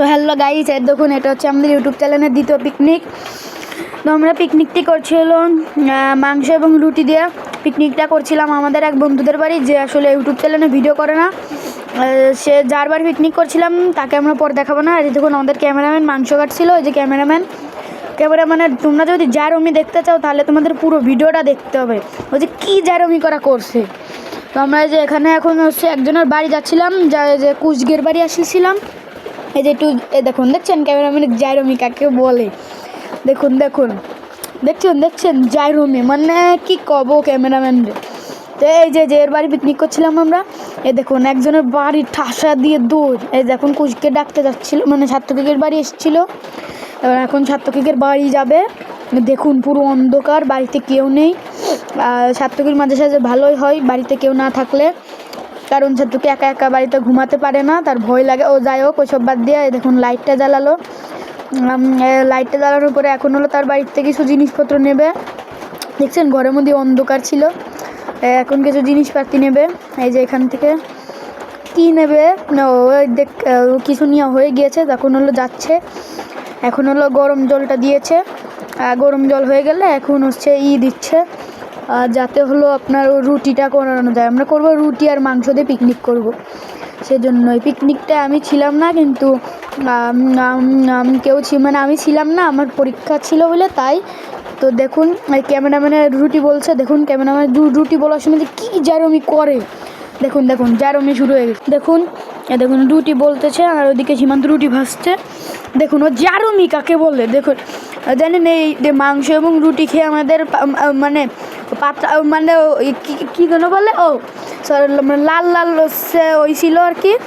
তো hello guys, এই দেখুন, এটা হচ্ছে আমাদের ইউটিউব চ্যানেলের দ্বিতীয় পিকনিক তো আমরা পিকনিকটি করছিলাম মাংস এবং রুটি দিয়ে। পিকনিকটা করছিলাম আমাদের এক বন্ধুদের বাড়ি, যে আসলে ইউটিউব চ্যানেলে ভিডিও করে না। সে যার বাড়ি পিকনিক করছিলাম, তাকে আমরা পরে দেখাবো না। আর দেখুন, আমাদের ক্যামেরাম্যান মাংস কাটছিল ওই যে ক্যামেরাম্যান ক্যামেরাম্যানের তোমরা যদি জারমি দেখতে চাও, তাহলে তোমাদের পুরো ভিডিওটা দেখতে হবে। ওই যে কী জারমি করা করছে। তো আমরা যে এখানে এখন হচ্ছে একজনের বাড়ি যাচ্ছিলাম, যা যে কুচগের বাড়ি আসছিলাম এই যে একটু দেখুন, দেখছেন ক্যামেরাম্যানের জাইরমি কাকে বলে? দেখুন দেখুন, দেখছেন দেখছেন জাইরমি মানে কি কব ক্যামেরাম্যান রে? তো এই যে যে এর বাড়ি পিকনিক করছিলাম আমরা, এই দেখুন, একজনের বাড়ি ঠাসা দিয়ে দৌড় এই দেখুন কুচকে ডাকতে যাচ্ছিল মানে সাত্তকিকের বাড়ি এসেছিল। এবার এখন সাত্তকিকের বাড়ি যাবে। দেখুন পুরো অন্ধকার, বাড়িতে কেউ নেই। সাত্তকির মাঝে সাঝে ভালোই হয়, বাড়িতে কেউ না থাকলে। কারণ সাত্তকি একা একা বাড়িতে ঘুমাতে পারে না, তার ভয় লাগে। ও যাই হোক ওইসব বাদ দিয়ে দেখুন লাইটটা জ্বালালো। লাইটটা জ্বালানোর পরে এখন হলো তার বাড়িতে কিছু জিনিসপত্র নেবে। দেখছেন, ঘরের মধ্যে অন্ধকার ছিল। এখন কিছু জিনিসপাতি নেবে। এই যে এখান থেকে কি নেবে? দেখ কিছু নেওয়া হয়ে গিয়েছে, তখন হলো যাচ্ছে। এখন হলো গরম জলটা দিয়েছে। গরম জল হয়ে গেলে এখন হচ্ছে ই দিচ্ছে। যাতে হলো আপনার রুটিটা করানো যায়। আমরা করব রুটি আর মাংস দিয়ে পিকনিক করব। সেজন্যই পিকনিকটা আমি ছিলাম না, কিন্তু কেউ মানে আমি ছিলাম না, আমার পরীক্ষা ছিল বলে তাই। তো দেখুন ক্যামেরাম্যানের রুটি বলছে, দেখুন ক্যামেরাম্যান রুটি বলার সময় কী জারমি করে। দেখুন দেখুন, জারমি শুরু হয়ে গেছে। দেখুন দেখুন, রুটি বলতেছে, আর ওদিকে সীমান্ত রুটি ভাসছে। দেখুন, ও জারমি কাকে বলে? দেখুন, জানেন এই মাংস এবং রুটি খেয়ে আমাদের মানে পাতা মানে কি- যেন বলে? ও মানে লাল লাল সে ওই ছিল আর কি।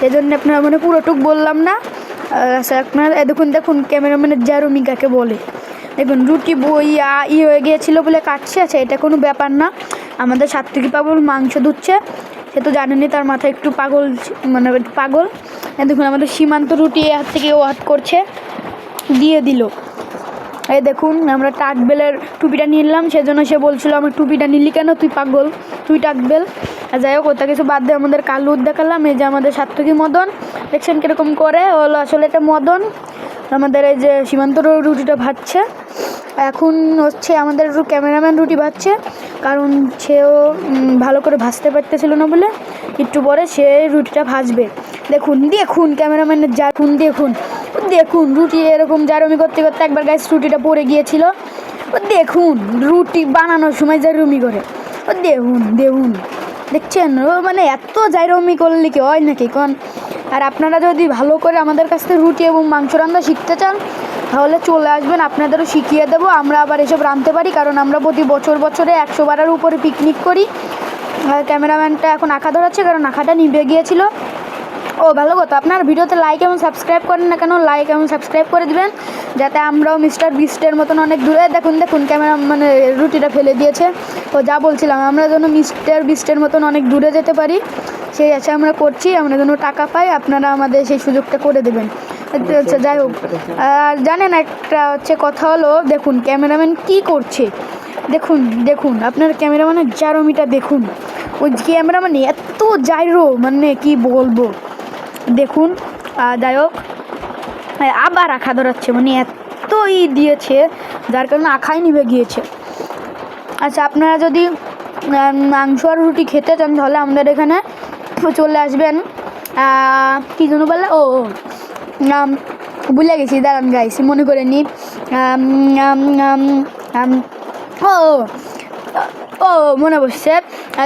সেই জন্য আপনার মানে পুরোটুক বললাম না। আচ্ছা আপনার দেখুন দেখুন ক্যামেরাম্যানের জারমি বলে। দেখুন, রুটি বই ই হয়ে গিয়েছিল বলে কাটছে। আচ্ছা এটা কোনো ব্যাপার না। আমাদের সাত্বিকি পাগল মাংস ধুচ্ছে। সে তো জানেনি তার মাথায় একটু পাগল মানে পাগল। দেখুন, আমাদের সীমান্ত রুটি হাত থেকে ও হাত করছে। দিয়ে দিল। এই দেখুন, আমরা টাকবেলের টুপিটা নিলাম সেজন্য সে বলছিল, আমার টুপিটা নিলি কেন? তুই পাগল, তুই টাকবেল যাই হোক, ওটা কিছু বাদ দিয়ে আমাদের কালুর দেখালাম। এই যে আমাদের সাতটুকি মদন। দেখছেন কীরকম করে? হলো আসলে এটা মদন। আমাদের এই যে সীমান্ত রুটিটা ভাজছে এখন হচ্ছে আমাদের একটু ক্যামেরাম্যান রুটি ভাজছে কারণ সেও ভালো করে ভাজতে পারতেছিল না বলে একটু পরে সে রুটিটা ভাজবে। দেখুন দেখুন ক্যামেরাম্যানের যা খুন দেখুন ও দেখুন রুটি এরকম জারমি করতে করতে একবার গাছ রুটিটা পড়ে গিয়েছিল। দেখুন, রুটি বানানোর সময় জারমি করে। ও দেখুন দেখুন, দেখছেন? মানে এত জাইরমি করলে কি হয় নাকি? কোন আর আপনারা যদি ভালো করে আমাদের কাছ থেকে রুটি এবং মাংস রান্না শিখতে চান, তাহলে চলে আসবেন, আপনাদেরও শিখিয়ে দেবো। আমরা আবার এসব রাঁধতে পারি, কারণ আমরা প্রতি বছর বছরে একশো বারের উপরে পিকনিক করি। ক্যামেরাম্যানটা এখন আঁকা ধরাচ্ছে, কারণ আঁকাটা নিভে গিয়েছিল। ও, ভালো কথা। আপনার ভিডিওতে লাইক এবং সাবস্ক্রাইব করেন না কেন লাইক এবং সাবস্ক্রাইব করে দিবেন, যাতে আমরাও মিস্টার বিস্টের মতন অনেক দূরে দেখুন দেখুন, ক্যামেরা মানে রুটিটা ফেলে দিয়েছে। ও, যা বলছিলাম, আমরা যেন মিস্টার বিস্টের মতন অনেক দূরে যেতে পারি। সেই আছে আমরা করছি আমরা যেন টাকা পাই আপনারা আমাদের সেই সুযোগটা করে দেবেন। আচ্ছা যাই হোক আর জানেন একটা হচ্ছে কথা হলো দেখুন ক্যামেরাম্যান কি করছে? দেখুন দেখুন আপনার ক্যামেরাম্যানের জারমিটা দেখুন। ওই ক্যামেরাম্যান এত জাইরো মানে কি বলব? দেখুন যাই হোক আবার আখা ধরাচ্ছে মানে এত ই দিয়েছে যার কারণে আখাই নিভে গিয়েছে। আচ্ছা আপনারা যদি মাংস আর রুটি খেতে চান তাহলে আমাদের এখানে চলে আসবেন। কি যেন বলে? ও ভুলে গেছি দাঁড়ান গাইছি মনে করে নি। ও ও, মনে বসছে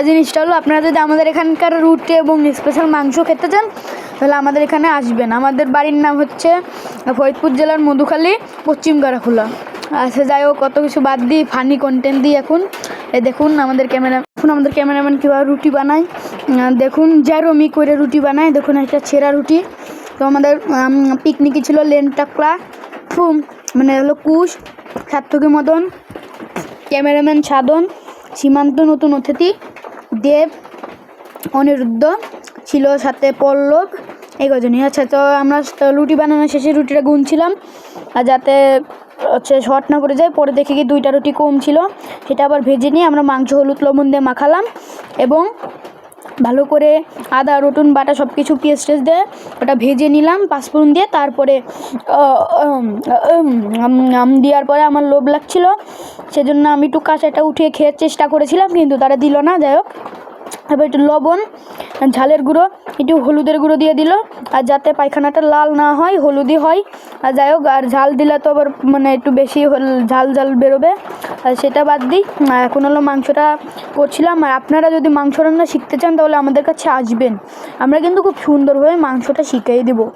জিনিসটা হলো আপনারা যদি আমাদের এখানকার রুটি এবং স্পেশাল মাংস খেতে চান তাহলে আমাদের এখানে আসবেন। আমাদের বাড়ির নাম হচ্ছে ফরিদপুর জেলার মধুখালী পশ্চিম গারাখোলা আচ্ছা যাই হোক, কত কিছু বাদ দিই ফানি কন্টেন্ট দিই এখন। এ দেখুন, আমাদের ক্যামেরা এখন আমাদের ক্যামেরাম্যান কীভাবে রুটি বানায়। দেখুন জ্যারোমি করে রুটি বানায়। দেখুন, একটা ছেঁড়া রুটি। তো আমাদের পিকনিকে ছিল লেন টাকলা, ফুম মানে হলো কুশ সার্থকী মদন ক্যামেরাম্যান সাধন, সীমান্ত নতুন অতিথি, দেব, অনিরুদ্ধ, ছিল সাথে পল্লব, এই কজনই। আচ্ছা তো আমরা রুটি বানানো শেষে রুটিটা গুনছিলাম। আর যাতে হচ্ছে শর্ট না করে যায় পরে দেখে কি দুইটা রুটি কম ছিল। সেটা আবার ভেজে নিয়ে আমরা মাংস, হলুদ, লবণ দিয়ে মাখালাম এবং ভালো করে আদা, রসুন, বাটা সব কিছু পেঁয়াজ টেস্ট দিয়ে ওটা ভেজে নিলাম পাঁচফোড়ন দিয়ে। তারপরে দেওয়ার পরে আমার লোভ লাগছিল, সেজন্য আমি একটু কাঁচাটা উঠিয়ে খেয়ে চেষ্টা করেছিলাম, কিন্তু তারা দিল না, যাই হোক। এবার একটু লবণ, ঝালের গুঁড়ো, একটু হলুদের গুঁড়ো দিয়ে দিল, আর যাতে পায়খানাটা লাল না হয় হলুদি হয়। আর যাই হোক, আর ঝাল দিলে তো আবার মানে একটু বেশি হল- ঝাল ঝাল বেরোবে। আর সেটা বাদ দিই এখন হলো মাংসটা করছিলাম। আর আপনারা যদি মাংস রান্না শিখতে চান, তাহলে আমাদের কাছে আসবেন। আমরা কিন্তু খুব সুন্দরভাবে মাংসটা শিখিয়ে দেবো।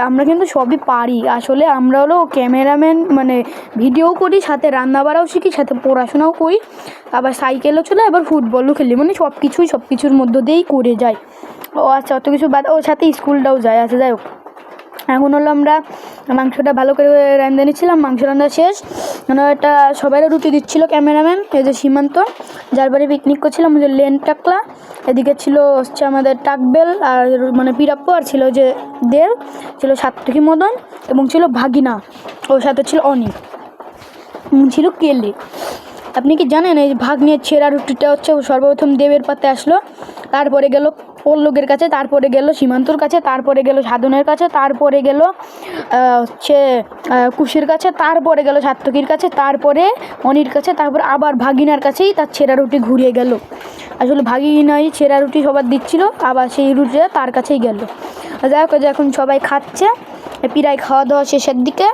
আমরা কিন্তু সবই পারি। আসলে আমরা হলো ক্যামেরাম্যান মানে ভিডিও করি, সাথে রান্না বাড়াও শিখি, সাথে পড়াশোনাও করি। আবার সাইকেলও চলে, আবার ফুটবলও খেলি। মানে সব কিছুই সব কিছুর মধ্য দিয়েই করে যায় ও আচ্ছা অত কিছু বাদ, ও সাথে স্কুলটাও যায়। আচ্ছা যাই হোক। এখন হলো আমরা মাংসটা ভালো করে রান্ধে নিচ্ছিলাম, মাংস রান্না শেষ। মানে একটা সবাই রুটি দিচ্ছিল ক্যামেরাম্যান, এই যে সীমান্ত, যার বাড়ি পিকনিক করছিলাম যে লেন টাকলা, এদিকে ছিল হচ্ছে আমাদের টাকবেল আর মানে পিরাপ্পু, আর ছিল যে দেব, ছিল সাত্তকী মদন এবং ছিল ভাগিনা, ওর সাথে ছিল অনিক ছিল কেলে। আপনি কি জানেন, এই ভাগ নিয়ে ছেঁড়া রুটিটা হচ্ছে সর্বপ্রথম দেবের পাতে আসলো, তারপরে গেল পল্লকের কাছে, তারপরে গেল সীমান্তর কাছে, তারপরে গেল সাধনের কাছে, তারপরে গেল হচ্ছে কুশির কাছে, তারপরে গেল সাত্তকীর কাছে, তারপরে অনির কাছে, তারপর আবার ভাগিনার কাছেই তার ছেঁড়া রুটি ঘুরিয়ে গেল। আসলে ভাগিনাই ছেঁড়া রুটি সবার দিচ্ছিল, আবার সেই রুটিটা তার কাছেই গেল। যাই হোক এখন সবাই খাচ্ছে, প্রায় খাওয়া দাওয়া শেষের দিকে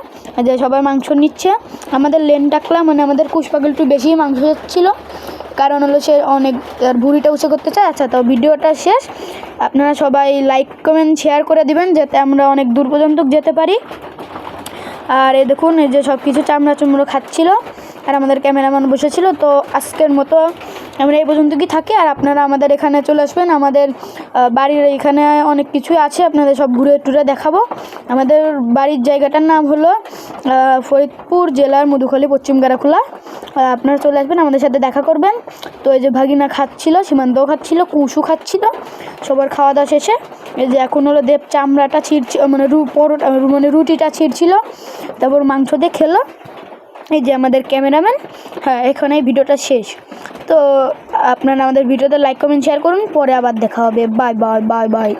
যে সবাই মাংস নিচ্ছে। আমাদের লেন টাকলা মানে আমাদের কুশপাগল একটু বেশি মাংস ছিল কারণ হলো সে অনেক আর ভুঁড়িটা উঁচু করতে চায়। আচ্ছা তো ভিডিওটা শেষ। আপনারা সবাই লাইক কমেন্ট শেয়ার করে দিবেন, যাতে আমরা অনেক দূর পর্যন্ত যেতে পারি। আর এই দেখুন, এই যে সব কিছু চামড়া চুমড়ো খাচ্ছিল, আর আমাদের ক্যামেরাম্যান বসেছিল, তো আজকের মতো আমরা এই পর্যন্ত কি থাকি। আর আপনারা আমাদের এখানে চলে আসবেন। আমাদের বাড়ির এখানে অনেক কিছুই আছে, আপনাদের সব ঘুরে টুরে দেখাবো। আমাদের বাড়ির জায়গাটার নাম হলো ফরিদপুর জেলার মধুখালী পশ্চিম গারাখোলা আপনারা চলে আসবেন, আমাদের সাথে দেখা করবেন। তো এই যে ভাগিনা খাচ্ছিল, সীমান্তও খাচ্ছিল, কুসু খাচ্ছিল, সবার খাওয়া দাওয়া শেষে। এই যে এখন হলো দেব চামড়াটা ছিঁড়ছিল মানে রু, পরোটা মানে রুটিটা ছিঁড়ছিল, তারপর মাংস দিয়ে খেলো। এই যে আমাদের ক্যামেরাম্যান হ্যাঁ এখানে ভিডিওটা শেষ। তো আপনারা আমাদের ভিডিওতে লাইক, কমেন্ট, শেয়ার করুন, পরে আবার দেখা হবে। Bye bye bye bye.